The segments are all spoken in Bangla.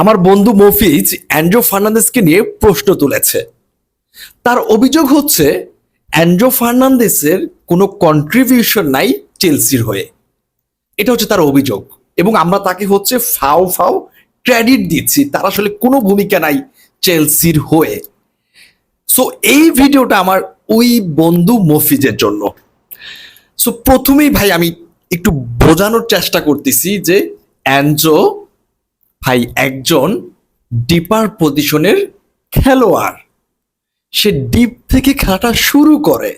আমার বন্ধু মফিজ অ্যান্ড্রো ফার্নান্দেসকে নিয়ে প্রশ্ন তুলেছে। তার অভিযোগ হচ্ছে, অ্যান্ড্রো ফার্নান্দেসের কোনো কন্ট্রিবিউশন নাই চেলসির হয়ে। এটা হচ্ছে তার অভিযোগ এবং আমরা তাকে হচ্ছে ফাও ফাও ক্রেডিট দিচ্ছি, তার আসলে কোনো ভূমিকা নাই চেলসির হয়ে। সো এই ভিডিওটা আমার ওই বন্ধু মফিজের জন্য। সো প্রথমেই ভাই আমি একটু বোঝানোর চেষ্টা করতেছি যে অ্যানজো ভাই একজন ডিপার পজিশনের খেলোয়াড়। সে ডিপ থেকে খেলাটা শুরু করে।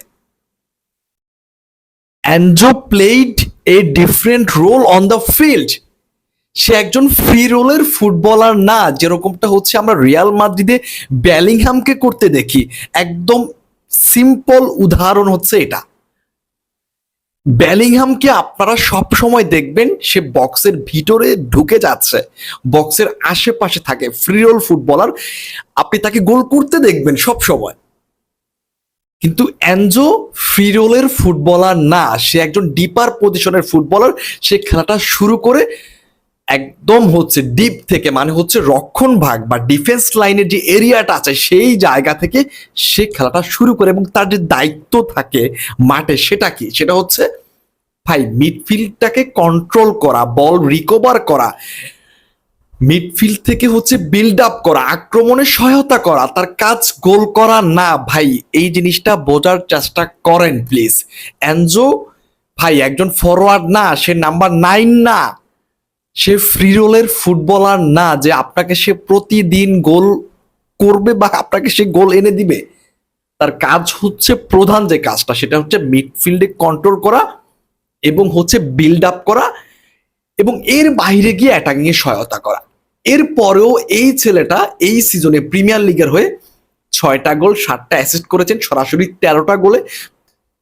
Andre played a different role on the field সে একজন ফ্রি রোলের ফুটবলার না, যেরকমটা হচ্ছে আমরা রিয়াল মাদ্রিদে ব্যালিংহামকে করতে দেখি। একদম সিম্পল উদাহরণ হচ্ছে এটা। ব্যালিংহামকে আপনারা সব সময় দেখবেন, সে বক্সের ভিতরে ঢুকে যাচ্ছে। বক্সের আশেপাশে থাকে ফ্রি রোল ফুটবলার আপনি তাকে গোল করতে দেখবেন সব সময়। কিন্তু অ্যানজো ফ্রি রোলের ফুটবলার না। সে একজন ডিপার পজিশনের ফুটবলার সে খেলাটা শুরু করে একদম হচ্ছে ডিপ থেকে মানে হচ্ছে রক্ষণ ভাগ বা ডিফেন্স লাইনের যে এরিয়াটা আছে, সেই জায়গা থেকে সে খেলাটা শুরু করে এবং তার যে দায়িত্ব থাকে মাঠে সেটা কি? সেটা হচ্ছে ভাই মিডফিল্ডটাকে কন্ট্রোল করা বল রিকভার করা মিডফিল্ড থেকে হচ্ছে বিল্ড আপ করা, আক্রমণে সহায়তা করা, তার কাজ গোল করা না ভাই, এই জিনিসটা বোঝার চেষ্টা করেন প্লিজ অ্যানজো ভাই একজন ফরওয়ার্ড না, সে নাম্বার নাইন না। সে ফ্রি রোলের ফুটবলার না যে আপনাকে সে প্রতিদিন গোল করবে বা আপনাকে সে গোল এনে দিবে। তার কাজ হচ্ছে প্রধান যে কাজটা, সেটা হচ্ছে মিডফিল্ডে কন্ট্রোল করা এবং হচ্ছে বিল্ড আপ করা এবং এর বাইরে গিয়ে অ্যাটাকিং এ সহায়তা করা। এরপরেও এই ছেলেটা এই সিজনে প্রিমিয়ার লিগের হয়ে ছয়টা গোল সাতটা অ্যাসিস্ট করেছেন, সরাসরি তেরোটা গোলে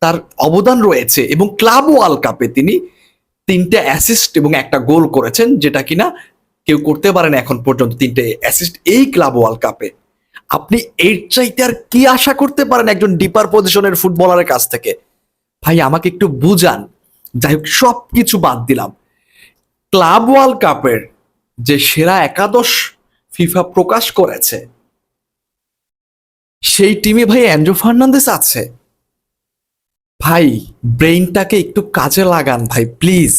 তার অবদান রয়েছে এবং ক্লাব ওয়ার্ল্ড কাপে তিনি তিনটে অ্যাসিস্ট এবং একটা গোল করেছেন, যেটা কিনা কেউ করতে পারেন এখন পর্যন্ত তিনটে অ্যাসিস্ট এই ক্লাব ওয়ার্ল্ড কাপে। আপনি এর চাইতে আর কি আশা করতে পারেন একজন ডিপার পজিশনের ফুটবলারের কাছ থেকে? ভাই, আমাকে একটু বুঝান। যাই হোক সব কিছু বাদ দিলাম। ক্লাব ওয়ার্ল্ড কাপের যে সেরা একাদশ ফিফা প্রকাশ করেছে, সেই টিমে ভাই অ্যান্ড্রু ফার্নান্দেস আছে। ভাই ব্রেইনটাকে একটু কাজে লাগান ভাই প্লিজ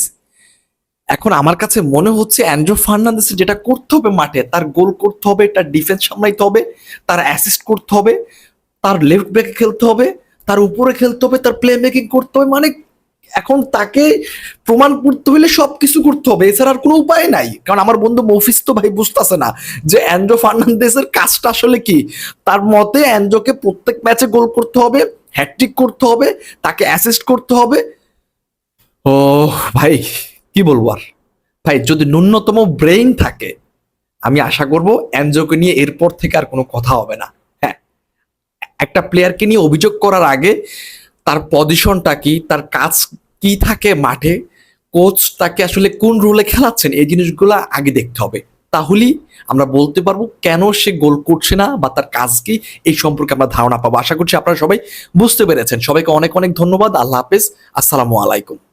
এখন আমার কাছে মনে হচ্ছে অ্যান্ড্রু ফার্নান্দেসের যেটা করতে হবে মাঠে, তার গোল করতে হবে, তার ডিফেন্স সামলাইতে হবে, তার অ্যাসিস্ট করতে হবে, তার লেফট ব্যাকে খেলতে হবে, তার উপরে খেলতে হবে, তার প্লে মেকিং করতে হবে মানে এখন তাকে প্রমাণ করতে হলে সবকিছু করতে হবে, এছাড়া আর কোনো উপায় নাই। কারণ আমার বন্ধু মফিস তো ভাই বুঝতেছে না যে অ্যান্ড্রো ফার্নান্দেসের কাজটা আসলে কি। তার মতে অ্যান্ড্রোকে প্রত্যেক ম্যাচে গোল করতে হবে হ্যাট্রিক করতে হবে, তাকে অ্যাসিস্ট করতে হবে। ও ভাই, কি বলব আর? ভাই, যদি ন্যূনতম ব্রেইন থাকে, আমি আশা করব অ্যানজোকে নিয়ে এরপর থেকে আর কোনো কথা হবে না। হ্যাঁ একটা প্লেয়ারকে নিয়ে অভিযোগ করার আগে তার পজিশনটা কি, তার কাজ কি থাকে মাঠে কোচ তাকে আসলে কোন রুলে খেলাচ্ছেন, এই জিনিসগুলো আগে দেখতে হবে। তাহলেই আমরা বলতে পারব কেন সে গোল করছে না বা তার কাজ কি, এই সম্পর্কে আমরা ধারণা পাবো। আশা করছি আপনারা সবাই বুঝতে পেরেছেন। সবাইকে অনেক অনেক ধন্যবাদ। আল্লাহ হাফেজ। আসসালামু আলাইকুম।